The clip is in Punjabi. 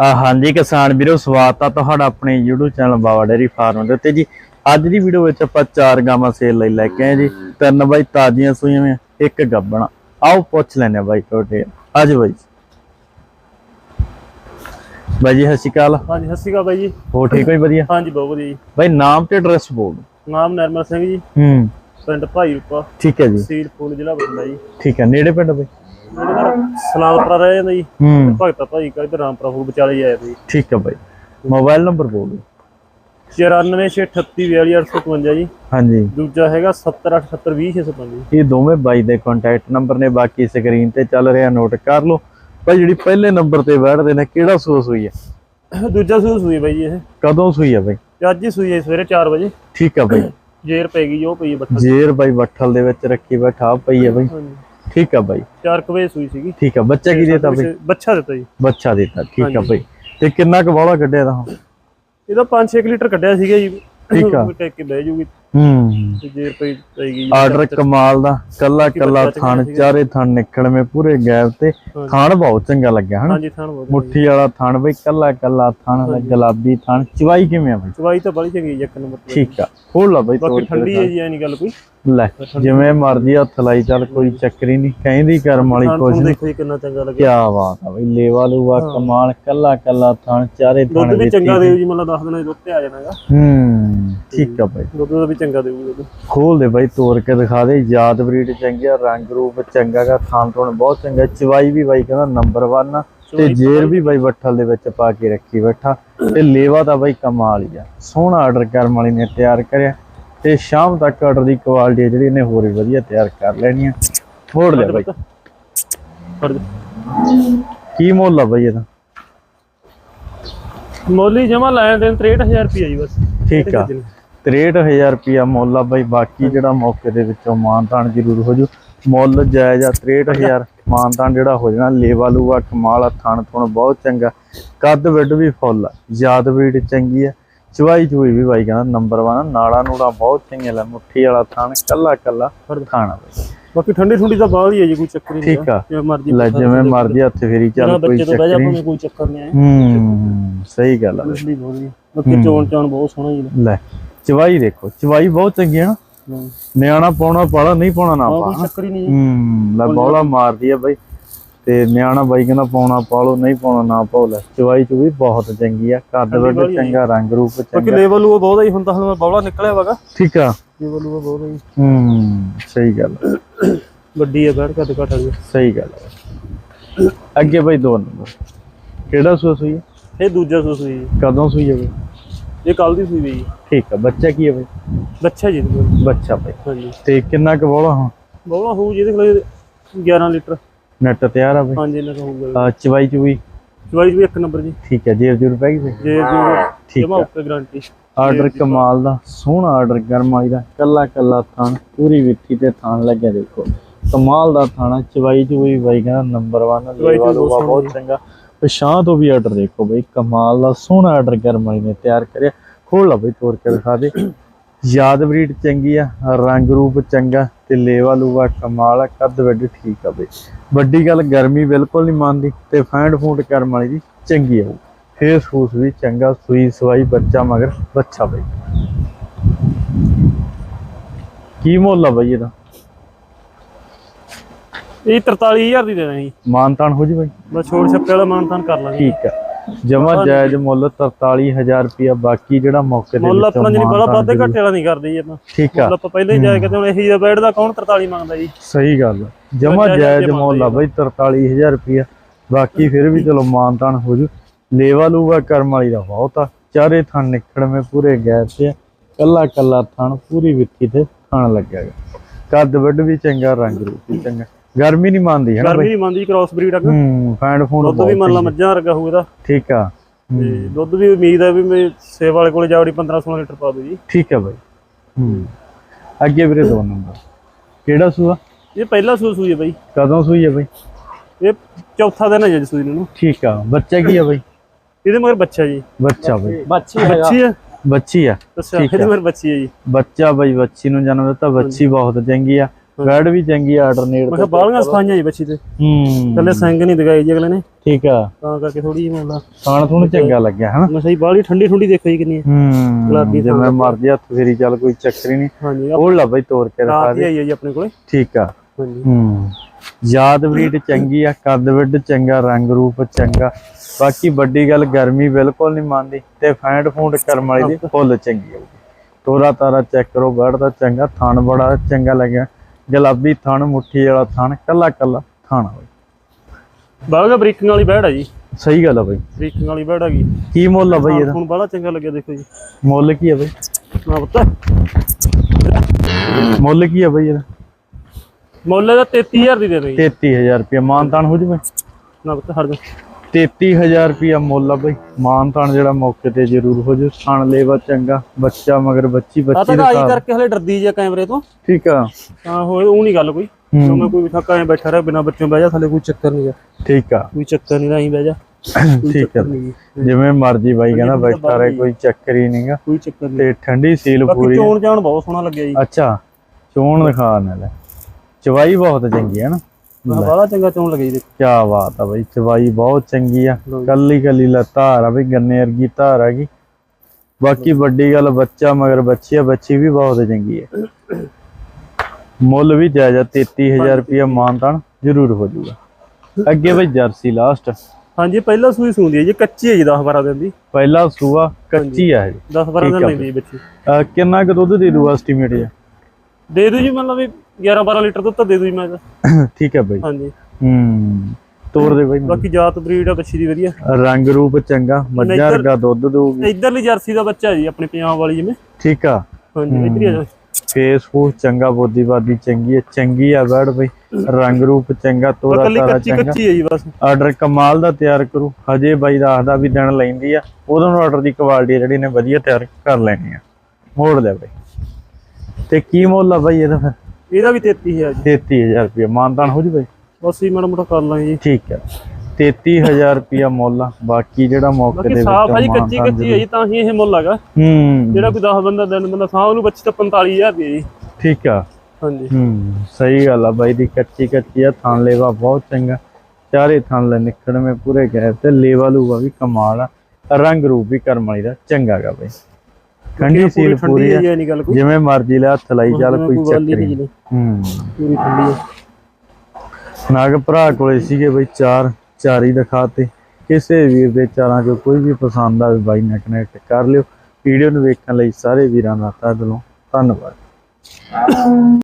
ਹਾਂਜੀ ਕਿਸਾਨ ਵੀਰੋ ਸਵਾਗਤ ਆ ਤੁਹਾਡਾ ਆਪਣੇ YouTube channel Bawa dairy farm ਦੇ ਉੱਤੇ ਜੀ। ਅੱਜ ਦੀ ਵੀਡੀਓ ਵਿੱਚ ਆਪਾਂ ਚਾਰ ਗਾਵਾਂ ਸੇਲ ਲਈ ਲੈ ਕੇ ਆਏ ਜੀ। ਤਿੰਨ ਬਾਈ ਤਾਜ਼ੀਆਂ ਸੂਈਆਂ ਨੇ ਇੱਕ ਗੱਬਣਾ। ਆਓ ਪੁੱਛ ਲੈਨੇ ਆ ਬਾਈ ਤੁਹਾਡੇ। ਅੱਜ ਬਾਈ। ਬਾਈ ਜੀ ਸਤਿ ਸ਼੍ਰੀ ਅਕਾਲ। ਹਾਂਜੀ ਸਤਿ ਸ਼੍ਰੀ ਅਕਾਲ ਬਾਈ ਜੀ। ਹੋ ਠੀਕ ਹੋ ਜੀ ਵਧੀਆ? ਹਾਂਜੀ ਬਹੁਤ ਵਧੀਆ ਜੀ। ਬਾਈ ਨਾਮ ਤੇ ਐਡਰੈਸ ਬੋਲ। ਨਾਮ ਨਰਮਲ ਸਿੰਘ ਜੀ। ਹੂੰ। ਪਿੰਡ ਭਾਈ ਰੂਪਾ। ਠੀਕ ਹੈ ਜੀ। ਤਹਿਸੀਲ ਫੂਲ ਜ਼ਿਲ੍ਹਾ ਬਠਿੰਡਾ ਜੀ। ਠੀਕ ਹੈ ਨੇੜੇ ਪਿੰਡ ਬਾਈ? ਸਲਾਮਪੁਰਾ ਰਹਿ ਜਾਂਦਾ ਜੀ। ਹੂੰ। ਭਗਤਾ ਭਾਈ ਕਾ ਇਧਰ ਰਾਮਪੁਰਾ ਫੂਲ ਵਿਚਾਲੇ ਹੀ ਆਇਆ ਸੀ। ਠੀਕ ਹੈ ਬਾਈ ਮੋਬਾਈਲ ਨੰਬਰ ਬੋਲ ਦਿਓ। 9468382855 ਜੀ। ਹਾਂਜੀ। ਦੂਜਾ ਹੈਗਾ 7878200605 ਇਹ ਦੋਵੇਂ ਬਾਈ ਦੇ ਕੰਟੈਕਟ ਨੰਬਰ ਨੇ ਬਾਕੀ ਸਕਰੀਨ ਤੇ ਚੱਲ ਰਿਹਾ ਨੋਟ ਕਰ ਲਓ। ਭਾਈ ਜਿਹੜੀ ਪਹਿਲੇ ਨੰਬਰ ਤੇ ਬੈਠਦੇ ਨੇ ਕਿਹੜਾ ਸੂਸ ਹੋਈ ਹੈ ਦੂਜਾ ਸੂਈ ਸੂਈ ਬਾਈ ਇਹ। ਕਦੋਂ ਸੂਈ ਹੈ ਬਾਈ? ਅੱਜ ਹੀ ਸੂਈ ਹੈ ਸਵੇਰੇ 4 ਵਜੇ। ਠੀਕ ਆ ਬਾਈ। ਜੇਰ ਪੈ ਗਈ ਉਹ ਪਈ ਹੈ ਬੱਠਲ। ਜੇਰ ਬਾਈ ਬੱਠਲ ਦੇ ਵਿੱਚ ਰੱਖੀ ਬੈਠਾ ਪਈ ਹੈ ਬਾਈ। ਹਾਂਜੀ। ਠੀਕ ਆ ਬਾਈ। 4 ਵਜੇ ਸੂਈ ਸੀਗੀ। ਠੀਕ ਆ ਬੱਚਾ ਕੀ ਦੇਤਾ ਬਾਈ? ਬੱਚਾ ਦਿੱਤਾ ਜੀ। ਬੱਚਾ ਦੇਤਾ ਠੀਕ ਆ। ਬਾਈ। ਤੇ ਕਿੰਨਾ ਕੁ ਬੋਲਾ ਕੱਢਿਆ ਦਾ ਇਹਦਾ 5-6 ਲੀਟਰ ਕੱਢਿਆ ਸੀਗਾ ਜੀ। ਠੀਕ ਆ। ਟੇਕ ਕੇ ਬਹਿ ਜੂਗੀ। ਹੂੰ। ਤੇ ਪਈ ਆਰਡਰ ਕਮਾਲ ਦਾ ਕੱਲਾ ਕੱਲਾ ਥਣ। ਚਾਰੇ ਥਣ ਨਿਕਲਵੇਂ ਪੂਰੇ ਗੈਪ ਤੇ। ਥਣ ਬਹੁਤ ਚੰਗਾ ਲੱਗਿਆ ਹਨਾ? ਹਾਂਜੀ ਥਾਣ ਬਹੁਤ ਮੁੱਠੀ ਵਾਲਾ ਥਣ ਬਈ ਕੱਲਾ ਕੱਲਾ ਥਣ ਗੁਲਾਬੀ ਥਣ। ਚਵਾਈ ਕਿਵੇਂ ਆ ਬਾਈ? ਚਵਾਈ ਤਾਂ ਬੜੀ ਚੰਗੀ ਇੱਕ ਨੰਬਰ ਠੀਕ ਆ। ਖੋਲ ਲਾ ਬਾਈ ਤੋੜ ਕੇ ਠੰਡੀ ਹੈ ਜੀ ਐ ਨਹੀਂ ਗੱਲ ਕੋਈ। ਲੈ ਜਿਵੇਂ ਮਰਜ਼ੀ ਹੱਥ ਲਾਈ ਚੱਲ ਕੋਈ ਚੱਕਰੀ ਨਹੀਂ। ਕਹਿੰਦੀ ਕਰਮ ਵਾਲੀ ਨੂੰ ਨਹੀਂ। ਦੇਖੋ ਕਿੰਨਾ ਚੰਗਾ ਲੱਗਿਆ। ਕਿਆ ਬਾਤ ਆ ਬਈ ਲੇਵਾ ਲੂਆ ਕਮਾਲ ਕੱਲਾ ਕੱਲਾ ਥਣ ਚਾਰੇ ਦੁੱਧ ਥਣ ਵੀ ਵਿੱਚ ਚੰਗਾ ਦੇਊ ਜੀ ਮਤਲਬ ਦੱਸ ਦੇਣਾ ਦੁੱਧ ਤੇ ਆ ਜਾਣਾਗਾ। ਹੂੰ ਠੀਕ। ਆ ਬਾਈ। ਦੁੱਧ ਦਾ ਵੀ ਚੰਗਾ ਦੇਊ ਦੁੱਧ ਖੋਲ ਦੇ ਬਾਈ ਤੋੜ ਕੇ ਦਿਖਾ ਦੇ ਯਾਦ ਬਰੀਡ ਚੰਗੀ ਆ ਰੰਗ ਰੂਪ ਚੰਗਾ ਗਾ ਖਾਣ ਤੋਂ ਬਹੁਤ ਚੰਗਾ। ਚਵਾਈ ਵੀ ਬਾਈ ਕਹਿੰਦਾ ਨੰਬਰ 1 ਆ ਤੇ ਜੇਰ ਵੀ ਬਾਈ ਬੱਠਲ ਦੇ ਵਿੱਚ ਪਾ ਕੇ ਰੱਖੀ ਬੈਠਾ। ਤੇ ਲੇਵਾ ਤਾਂ ਬਾਈ ਕਮਾਲ ਹੀ ਆ। ਸੋਹਣਾ ਆਰਡਰ ਕਰਨ ਵਾਲੀ ਨੇ ਤਿਆਰ ਕਰਿਆ। ਤੇ ਸ਼ਾਮ ਤੱਕ ਆਰਡਰ ਦੀ ਕੁਆਲਿਟੀ ਜਿਹੜੀ ਇਹਨੇ ਹੋਰ ਵੀ ਵਧੀਆ ਤਿਆਰ ਕਰ ਲੈਣੀ ਆ। ਮੋੜ ਲੈ ਬਾਈ। ਫੜ ਕੀ ਮੁੱਲ ਆ ਬਾਈ ਇਹਦਾ? ਮੋਲੀ ਜਮਾ ਲੈਣ ਦੇਣ 63000 ਰੁਪਏ ਜੀ ਬਸ। ਠੀਕ ਆ। 63000 ਰੁਪਿਆ ਮੁੱਲ ਆ ਬਾਈ ਬਾਕੀ ਜਿਹੜਾ ਮੌਕੇ ਦੇ ਵਿੱਚੋਂ ਮਾਨਤਾਨ ਜ਼ਰੂਰ ਹੋ ਜੂ। ਮੁੱਲ ਜਾਇਜ਼ ਆ 63000 ਮਾਨਤਾਨ ਜਿਹੜਾ ਹੋ ਜਾਣਾ ਲੇਵਾ ਲੂਆ ਕਮਾਲ ਆ ਥਣ ਥੁਣ ਬਹੁਤ ਚੰਗਾ। ਕੱਦ ਵਿੱਡ ਵੀ ਫੁੱਲ ਆ ਯਾਦ ਬਰੀਡ ਚੰਗੀ ਆ। ਚਵਾਈ ਚੂਈ ਵੀ ਬਾਈ ਕਹਿੰਦਾ ਨੰਬਰ 1 ਨਾੜਾ ਨੂੜਾ ਬਹੁਤ ਚੰਗੇ ਲੈ ਮੁੱਠੀ ਵਾਲਾ ਥਣ ਕੱਲਾ ਕੱਲਾ ਥਾਣਾ ਬਾਈ। ਬਾਕੀ ਠੰਡੀ ਠੰਡੀ ਤਾਂ ਬਾਹਰ ਹੀ ਹੈ ਜੀ ਕੋਈ ਚੱਕਰ ਨਹੀਂ ਠੀਕ ਆ। ਜਿਵੇਂ ਮਰਜ਼ੀ ਲੈ ਜਿਵੇਂ ਮਰਜ਼ੀ ਹੱਥ ਫੇਰੀ ਚੱਲ ਕੋਈ ਚੱਕਰ ਭਾਵੇਂ ਕੋਈ ਚੱਕਰ ਨਹੀਂ ਹੈ ਹੂੰ ਸਹੀ ਗੱਲ ਆ। ਬਾਕੀ ਚੋਣ ਚਾਣ ਬਹੁਤ ਸੋਹਣਾ ਜੀ। ਲੈ ਚਵਾਈ ਦੇਖੋ ਚਵਾਈ ਬਹੁਤ ਚੰਗੀ ਆ ਨਾ। ਹੂੰ। ਨਿਆਣਾ ਪਾਉਣਾ ਪਾਲਾ ਨਹੀਂ ਪਾਉਣਾ ਨਾ ਪਾ ਕੋਈ ਚੱਕਰ ਹੀ ਨਹੀਂ ਜੀ। ਹੂੰ ਲੈ ਬੌਲਾ। ਮਾਰਦੀ ਆ ਬਾਈ। ਤੇ ਨਿਆਣਾ ਬਾਈ ਕਹਿੰਦਾ ਪਾਉਣਾ ਪਾਲੋ ਨਹੀਂ ਪਾਉਣਾ ਨਾ ਪਾਓ ਲੈ। ਚਵਾਈ ਚ ਵੀ ਬਹੁਤ ਚੰਗੀ ਆ ਕੱਦ ਵੱਡ ਚੰਗਾ ਰੰਗ ਰੂਪ ਚੰਗਾ। ਲੈਵਲ ਉਹ ਬਹੁਤ ਹੀ ਹੁੰਦਾ ਹੁਣ ਬੌਲਾ ਨਿਕਲਿਆ ਵਗਾ ਠੀਕ ਆ। ਲੈਵਲ ਉਹ ਬਹੁਤ ਹੀ ਹੂੰ ਸਹੀ ਗੱਲ ਆ, ਵੱਡੀ ਹੈ ਬੈਠ ਘੱਟ ਘੱਟ ਵਾਲੀ ਸਹੀ ਗੱਲ ਆ। ਅੱਗੇ ਬਾਈ ਦੋ ਨੰਬਰ। ਕਿਹੜਾ ਹੈ? ਇਹ ਦੂਜਾ ਸੂਸ ਕਦੋਂ ਸੂਈ ਹੈ ਬਾਈ? ਇਹ ਕੱਲ ਦੀ ਸੂਈ ਜੀ। ਠੀਕ ਆ ਬੱਚਾ ਕੀ ਹੈ ਬਾਈ? ਬੱਚਾ ਜੀ ਇਹਦੇ ਕੋਲ। ਬੱਚਾ ਬਾਈ। ਹਾਂਜੀ। ਤੇ ਕਿੰਨਾ ਕੁ ਬੌਲਾ ਹਾਂ ਬੌਲਾ ਹੋਊ ਜਿਹਦੇ ਕੋਲ 11 ਲੀਟਰ। ਨੈਟ ਤਿਆਰ ਆ ਬਾਈ? ਹਾਂਜੀ ਇਹਨਾਂ ਦਾ ਹੋਊਗਾ ਆ, ਚਵਾਈ ਚੂਈ ਚਵਾਈ ਵੀ ਇੱਕ ਨੰਬਰ ਜੀ। ਠੀਕ ਹੈ ਜੇਰ ਜੂਰ ਪੈ ਗਈ ਬਾਈ ਜੇ ਠੀਕ ਜਮਾ ਆ। ਉੱਤੇ ਗਾਰੰਟੀ ਆਰਡਰ ਕਮਾਲ ਦਾ ਸੋਹਣਾ ਆਰਡਰ ਗਰਮ ਵਾਲੀ ਦਾ। ਕੱਲਾ ਕੱਲਾ ਥਾਣ ਪੂਰੀ ਵਿੱਥੀ ਤੇ ਥਾਣ ਲੱਗਿਆ ਦੇਖੋ। ਕਮਾਲ ਦਾ ਥਾਣਾ ਚਵਾਈ ਚ ਵੀ ਬਾਈ ਕਹਿੰਦਾ ਨੰਬਰ 1 ਚਵਾਈ ਚ ਲੇਵਾ ਬਹੁਤ ਬਹੁਤ ਸੋਹਣੀ ਚੰਗਾ। ਪਛਾਂ ਤੋਂ ਵੀ ਆਰਡਰ ਦੇਖੋ ਬਾਈ, ਕਮਾਲ ਦਾ ਸੋਹਣਾ ਆਰਡਰ ਗਰਮ ਵਾਲੀ ਨੇ ਤਿਆਰ ਕਰਿਆ। ਖੋਲ ਲਾ ਬਾਈ, ਤੋੜ ਕੇ ਦਿਖਾ ਦੇ। ਯਾਦ ਬਰੀਡ ਚੰਗੀ ਆ, ਰੰਗ ਰੂਪ ਚੰਗਾ ਤੇ ਲੇਵਾ ਲੂਵਾ ਕਮਾਲ ਆ, ਕੱਦ ਵੱਡ ਠੀਕ ਆ ਬਈ। ਵੱਡੀ ਗੱਲ ਗਰਮੀ ਬਿਲਕੁਲ ਨਹੀਂ ਮੰਨਦੀ ਤੇ ਫੈਂਡ ਫੂਟ ਕਰਮ ਵਾਲੀ ਦੀ ਚੰਗੀ ਆ ਫੇਸ ਫੂਸ ਵੀ ਚੰਗਾ, ਸੂਈ ਸਵਾਈ ਬੱਚਾ ਮਗਰ ਬੱਚਾ ਬਈ। ਕੀ ਮੁੱਲ ਆ ਬਈ ਇਹਦਾ? ਇਹ 43000 ਦੀ ਦੇਣਾ। ਜੀ ਮਾਨਤਾਨ ਹੋ ਜੀ ਬਈ। ਬਸ ਛੋੜ ਛੱਪੇ ਵਾਲਾ ਮਾਨਤਾਨ ਕਰ ਲਾਂਗੇ। ਠੀਕ ਆ ਜਮਾ ਜਾਇਜ਼ ਮੁੱਲ 43000 ਰੁਪਿਆ ਬਾਕੀ ਜਿਹੜਾ ਮੌਕੇ ਦੇ ਮੁੱਲ ਆਪਣਾ ਜਿਹੜੀ ਬੜਾ ਵਾਧੇ ਜ਼ਰੂਰ- ਘੱਟੇ ਵਾਲਾ ਨਹੀਂ ਕਰਦੇ ਜੀ ਆਪਾਂ। ਠੀਕ ਆ। ਮੁੱਲ ਆਪਾਂ ਪਹਿਲਾਂ ਹੀ ਜਾਇ ਕਹਿੰਦੇ ਹੁਣ ਇਹੀ ਜਿਹਾ ਬੈਡ ਦਾ ਕੌਣ 43 ਮੰਗਦਾ ਜੀ? ਸਹੀ ਗੱਲ ਆ। ਜਮਾ ਜਾਇਜ਼ ਜਾਇਜ਼ ਜਮਾਂ ਮੁੱਲ ਆ ਬਈ 43000 ਰੁਪਿਆ ਬਾਕੀ ਫਿਰ ਵੀ ਚਲੋ ਮਾਨਤਾਨ ਹੋ ਜੂ। ਲੇਵਾ ਲੂਵਾ ਕਰਮ ਵਾਲੀ ਦਾ ਬਹੁਤ ਆ। ਚਾਰੇ ਥਣ ਨਿਕੜਵੇਂ ਪੂਰੇ ਗੈਰ ਤੇ। ਕੱਲਾ ਕੱਲਾ ਥਣ ਪੂਰੀ ਵਿੱਥੀ ਤੇ ਥਣ ਲੱਗਿਆ ਗਾ। ਕੱਦ ਵੱਡ ਵੀ ਚੰਗਾ ਰੰਗ ਰੂਪ ਵੀ ਚੰਗਾ। ਗਰਮੀ ਨਹੀਂ ਮੰਨਦੀ ਹੈ ਨਾ ਗਰਮੀ ਨਹੀਂ ਮੰਨਦੀ ਕ੍ਰਾਸ ਬਰੀਡ ਆ ਹੂੰ ਫੈਂਡ ਫੂਡ ਦੁੱਧ ਵੀ ਮੰਨ ਲਾ ਮੱਝਾਂ ਵਰਗਾ ਹੋਊਗਾ ਠੀਕ ਆ ਤੇ ਦੁੱਧ ਵੀ ਉਮੀਦ ਹੈ ਵੀ ਮੈਂ ਸੇਵ ਵਾਲੇ ਕੋਲੇ ਜਾਵੜੀ 15 16 ਲੀਟਰ ਪਾ ਦੂ ਜੀ। ਠੀਕ ਆ ਬਾਈ ਹੂੰ। ਅੱਗੇ ਵੀਰੇ ਦੋ ਨੰਬਰ। ਕਿਹੜਾ ਸੂਆ? ਇਹ ਪਹਿਲਾ ਸੂ ਸੂਈ ਹੈ ਬਾਈ। ਕਦੋਂ ਸੂਈ ਹੈ ਬਾਈ? ਇਹ ਚੌਥਾ ਦਿਨ ਹੈ ਜੀ ਸੂਈ ਨੂੰ। ਠੀਕ ਆ ਬੱਚਾ ਕੀ ਆ ਬਾਈ? ਇਹਦੇ ਮਗਰ ਬੱਚਾ ਜੀ। ਬੱਚਾ ਬਾਈ। ਬੱਚੀ ਬੱਚੀ ਹੈ। ਬੱਚੀ ਆ ਅੱਛਾ ਠੀਕ ਇਹਦੇ ਆ। ਮਗਰ ਬੱਚੀ ਹੈ ਜੀ। ਬੱਚਾ ਬਾਈ ਬੱਚੀ ਨੂੰ ਜਨਮ ਦਿੱਤਾ ਬੱਚੀ ਬਹੁਤ ਚੰਗੀ ਆ। ਬੈਡ ਵੀ ਚੰਗੀ ਆਲਟਰਨੇਟ ਮੈਂ ਕਿਹਾ ਬਾਲੀਆਂ ਸਫਾਈਆਂ ਜੀ ਬੱਚੀ ਤੇ। ਹੂੰ। ਥੱਲੇ ਸਿੰਘ ਨਹੀਂ ਦਿਖਾਈ ਜੀ ਅਗਲੇ ਨੇ। ਠੀਕ ਆ। ਤਾਂ ਕਰਕੇ ਥੋੜੀ ਜਿਹੀ ਮੰਨ ਲਾ ਖਾਣ ਥੋਨੂੰ ਚੰਗਾ ਲੱਗਿਆ ਹਨਾ? ਮੈਂ ਸਹੀ ਬਾਲੀ ਠੰਡੀ ਠੰਡੀ ਦੇਖੋ ਜੀ ਕਿੰਨੀ ਹੈ। ਹੂੰ। ਗੁਲਾਬੀ ਜਿਵੇਂ ਮਰਜ਼ੀ ਹੱਥ ਫੇਰੀ ਚੱਲ ਕੋਈ ਚੱਕਰ ਹੀ ਨਹੀਂ। ਹਾਂਜੀ ਉਹ ਲਾ ਬਈ ਤੋੜ ਕੇ ਹੀ ਦੇ। ਆਈ ਹੈ ਜੀ ਆਪਣੇ ਕੋਲੇ। ਠੀਕ ਆ। ਹਾਂਜੀ। ਹੂੰ। ਯਾਦ ਬਰੀਡ ਚੰਗੀ ਆ ਕੱਦ ਵਿੱਡ ਚੰਗਾ ਰੰਗ ਰੂਪ ਚੰਗਾ। ਬਾਕੀ ਵੱਡੀ ਗੱਲ ਗਰਮੀ ਬਿਲਕੁਲ ਨਹੀਂ ਮੰਨਦੀ। ਤੇ ਫੈਂਟ ਫੂੰਡ ਕਰਮ ਵਾਲੀ ਦੀ ਫੁੱਲ ਚੰਗੀ ਹੋਊਗੀ ਤੋਰਾ ਤਾਰਾ ਚੈੱਕ ਕਰੋ ਬੜਦਾ ਚੰਗਾ ਥਣ ਬੜਾ ਚੰਗਾ ਲੱਗਿਆ। ਗੁਲਾਬੀ ਥਣ ਮੁੱਠੀ ਵਾਲਾ ਥਣ ਕੱਲਾ ਕੱਲਾ ਥਣ ਹੋਈ ਬਾਗਾ ਬਰੀਕਿੰਗ ਵਾਲੀ ਬੈੜ ਹੈ ਜੀ। ਸਹੀ ਗੱਲ ਆ ਬਈ। ਬਰੀਕਿੰਗ ਵਾਲੀ ਬੈੜ ਹੈਗੀ ਕੀ ਮੁੱਲ ਆ ਬਈ ਇਹਦਾ? ਹੁਣ ਬੜਾ ਚੰਗਾ ਲੱਗਿਆ ਦੇਖੋ ਜੀ। ਮੁੱਲ ਕੀ ਆ ਬਈ? ਨਾ ਪਤਾ। ਮੁੱਲ ਕੀ ਆ ਬਈ ਇਹਦਾ? ਮੁੱਲ ਇਹਦਾ 33000 ਦੀ ਦੇ ਦੇ ਜੀ। 33000 ਰੁਪਏ ਮਾਨਤਾਨ ਹੋ ਜੂਵੇ ਨਾ ਪਤਾ ਹਟ ਜਾ। 33000 ਰੁਪਿਆ ਮੁੱਲ ਆ ਬਈ। ਮਾਨਤਾਨ ਜਿਹੜਾ ਮੌਕੇ ਤੇ ਜ਼ਰੂਰ ਹੋ ਜੂ ਥਣ ਲੇਵਾ ਚੰਗਾ। ਬੱਚਾ ਮਗਰ ਬੱਚੀ ਆ ਬੱਚੀ ਤਾਂ ਆਈ ਦਾ ਕਰਕੇ ਹਲੇ ਡਰਦੀ ਜੇ ਕੈਮਰੇ ਤੋਂ। ਠੀਕ ਆ। ਤਾਂ ਹੋਏ ਉਹ ਨਹੀਂ ਗੱਲ ਕੋਈ। ਹੂੰ। ਜੋ ਮੈਂ ਕੋਈ ਥੱਕਾ ਐ ਬੈਠਾ ਰਿਹਾ ਬਿਨਾ ਬੱਚਿਆਂ ਬਹਿ ਜਾ ਥੱਲੇ ਕੋਈ ਚੱਕਰ ਨਹੀਂ ਹੈ ਠੀਕ ਆ। ਕੋਈ ਚੱਕਰ ਨਹੀਂ ਰਹੀ ਬਹਿ ਜਾ। ਠੀਕ ਆ। ਨਹੀਂ। ਜਿਵੇਂ ਮਰਜ਼ੀ ਬਾਈ ਕਹਿੰਦਾ ਬੈਠਾ ਰਹੇ ਕੋਈ ਚੱਕਰ ਹੀ ਨਹੀਂਗਾ ਕੋਈ ਚੱਕਰ ਨਹੀਂ। ਤੇ ਠੰਡੀ ਸੀਲ ਬਾਕੀ ਪੂਰੀ। ਚੋਣ ਜਾਣ ਬਹੁਤ ਸੋਹਣਾ ਲੱਗਿਆ ਜੀ। ਅੱਛਾ। ਚੋਣ ਦਿਖਾ ਨਾਲ। ਚਵਾਈ ਬਹੁਤ ਚੰਗੀ ਹੈ ਨਾ। ਮੈਂ ਬੜਾ ਚੰਗਾ ਚੋਣ ਲੱਗਿਆ ਜੀ ਦੇਖੋ। ਕੀ ਬਾਤ ਆ ਬਾਈ ਚਵਾਈ ਬਹੁਤ ਚੰਗੀ ਆ। ਕੱਲੀ ਕੱਲੀ ਧਾਰ ਆ ਬਈ ਗੰਨੇ ਵਰਗੀ ਧਾਰ ਆ ਗਈ। ਬਾਕੀ ਵੱਡੀ ਗੱਲ ਬੱਚਾ ਮਗਰ ਬੱਚੀ ਆ ਬੱਚੀ ਵੀ ਬਹੁਤ ਚੰਗੀ ਹੈ ਮੁੱਲ ਵੀ ਜਾਇਜ਼ ਆ 33000 ਰੁਪਇਆ ਮਾਨਤਾਨ ਜ਼ਰੂਰ ਹੋ ਜਾਊਗਾ। ਅੱਗੇ ਬਈ ਜਰਸੀ ਲਾਸਟ। ਹਾਂਜੀ ਪਹਿਲਾਂ ਸੂਈ ਸੂੰਦੀ ਹੈ ਜੀ ਕੱਚੀ ਹੈ ਜੀ 10 12 ਦਿਨ ਦੀ। ਪਹਿਲਾ ਸੂਆ ਕੱਚੀ ਆ ਇਹ। 10 12 ਦਿਨ ਲੈਂਦੀ ਜੀ ਬੱਚੀ। ਕਿੰਨਾ ਕੁ ਦੁੱਧ ਦੇ ਦੂਗਾ ਐਸਟੀਮੇਟ ਜੀ ਦੇ ਦੂ ਜੀ ਮਤਲਬ ਵੀ 11 12 ਲੀਟਰ ਦੁੱਧ ਤਾਂ ਦੇ ਦੂ ਜੀ ਮੈਂ ਤਾਂ। ਠੀਕ ਹੈ ਬਾਈ। ਹਾਂਜੀ। ਹੂੰ ਤੋਰ ਦੇ ਬਾਈ। ਬਾਕੀ ਜਾਤ ਬਰੀਡ ਆ ਬੱਚੀ ਦੀ ਵਧੀਆ। ਰੰਗ ਰੂਪ ਚੰਗਾ ਮੱਝਾਂ ਵਰਗਾ ਦੁੱਧ ਦਊਗੀ। ਇਧਰਲੀ ਜਰਸੀ ਦਾ ਬੱਚਾ ਜੀ ਆਪਣੇ ਪੰਜਾਬ ਵਾਲੀ ਜਿਵੇਂ। ਠੀਕ ਆ। ਹਾਂਜੀ ਇਧਰ ਆ ਜਾਓ। ਫੇਸ ਫੂਸ ਚੰਗਾ ਬੋਦੀ ਬਾਦੀ ਚੰਗੀ ਹੈ ਚੰਗੀ ਆ ਬੈੜ ਬਈ। ਰੰਗ ਰੂਪ ਚੰਗਾ ਤੋਰਾ ਤਾਰਾ ਚੰਗਾ। ਕੱਚੀ ਹੈ ਜੀ ਬਸ। ਆਰਡਰ ਕਮਾਲ ਦਾ ਤਿਆਰ ਕਰੂ। ਹਜੇ ਬਾਈ ਦੱਸਦਾ ਵੀ ਦਿਨ ਲੈਂਦੀ ਆ। ਉਦੋਂ ਨੂੰ ਆਰਡਰ ਦੀ ਕੁਆਲਿਟੀ ਜਿਹੜੀ ਨੇ ਵਧੀਆ ਤਿਆਰ ਕਰ ਲੈਣੀ ਆ। ਮੋੜ ਲੈ ਬਾਈ। ਤੇ ਕੀ ਮੁੱਲ ਆ ਬਾਈ ਇਹਦਾ ਫਿਰ? ਇਹਦਾ ਵੀ 33000 ਜੀ। 33000 ਰੁਪਏ ਮਾਨਤਾਨ ਹੋ ਜੂ ਬਾਈ? ਬਸ ਹੀ ਮਾੜਾ ਮੋਟਾ ਕਰ ਲਾਂਗੇ ਜੀ। ਠੀਕ ਹੈ। 33000 ਰੁਪਿਆ ਮੁੱਲ ਬਾਕੀ ਜਿਹੜਾ ਮੌਕੇ ਦੇ ਵਿੱਚ ਸਾਫ਼ ਆ ਜੀ ਕੱਚੀ ਕੱਚੀ ਹੈ ਜੀ ਤਾਂ ਹੀ ਇਹ ਮੁੱਲ ਹੈਗਾ। ਹੂੰ। ਜਿਹੜਾ ਕੋਈ 10 ਬੰਦਾ ਦਿਨ ਬੰਦਾ ਸਾਹ ਉਹਨੂੰ ਬੱਚੀ ਤਾਂ 45000 ਦੀ ਹੈ ਜੀ। ਠੀਕ ਆ। ਹਾਂਜੀ। ਹੂੰ ਸਹੀ ਗੱਲ ਆ ਬਾਈ ਦੀ ਕੱਚੀ ਕੱਚੀ ਆ। ਥਣ ਲੇਵਾ ਬਹੁਤ ਚੰਗਾ। ਚਾਰੇ ਥਣ ਲੈ ਨਿਕੜਵੇਂ ਪੂਰੇ ਗਏ ਤੇ। ਲੇਵਾ ਲੂਵਾ ਵੀ ਕਮਾਲ ਆ। ਰੰਗ ਰੂਪ ਵੀ ਕਰਮ ਵਾਲੀ ਦਾ। ਚੰਗਾ ਗਾ ਬਾਈ। ਠੰਡੀ ਸੀਲ ਪੂਰੀ ਹੈ ਨਹੀਂ ਗੱਲ ਕੋਈ ਜਿਵੇਂ ਮਰਜ਼ੀ ਲੈ ਹੱਥ ਲਾਈ ਚੱਲ ਕੋਈ ਚੱਕਰ ਨਹੀਂ ਹੂੰ। ਪੂਰੀ ਠੰਡੀ ਹੈ। ਨਾਗ ਭਰਾ ਕੋਲੇ ਸੀਗੇ ਬਈ ਚਾਰ ਚਾਰ ਹੀ ਦਿਖਾਤੇ। ਕਿਸੇ ਵੀਰ ਦੇ ਚਾਰਾਂ ਚੋਂ ਕੋਈ ਵੀ ਪਸੰਦ ਆਵੇ ਬਾਈ ਨਾਲ ਕਨੈਕਟ ਕਰ ਲਿਓ। ਵੀਡੀਓ ਨੂੰ ਵੇਖਣ ਲਈ ਸਾਰੇ ਵੀਰਾਂ ਦਾ ਤਹਿ ਦਿਲੋਂ ਧੰਨਵਾਦ।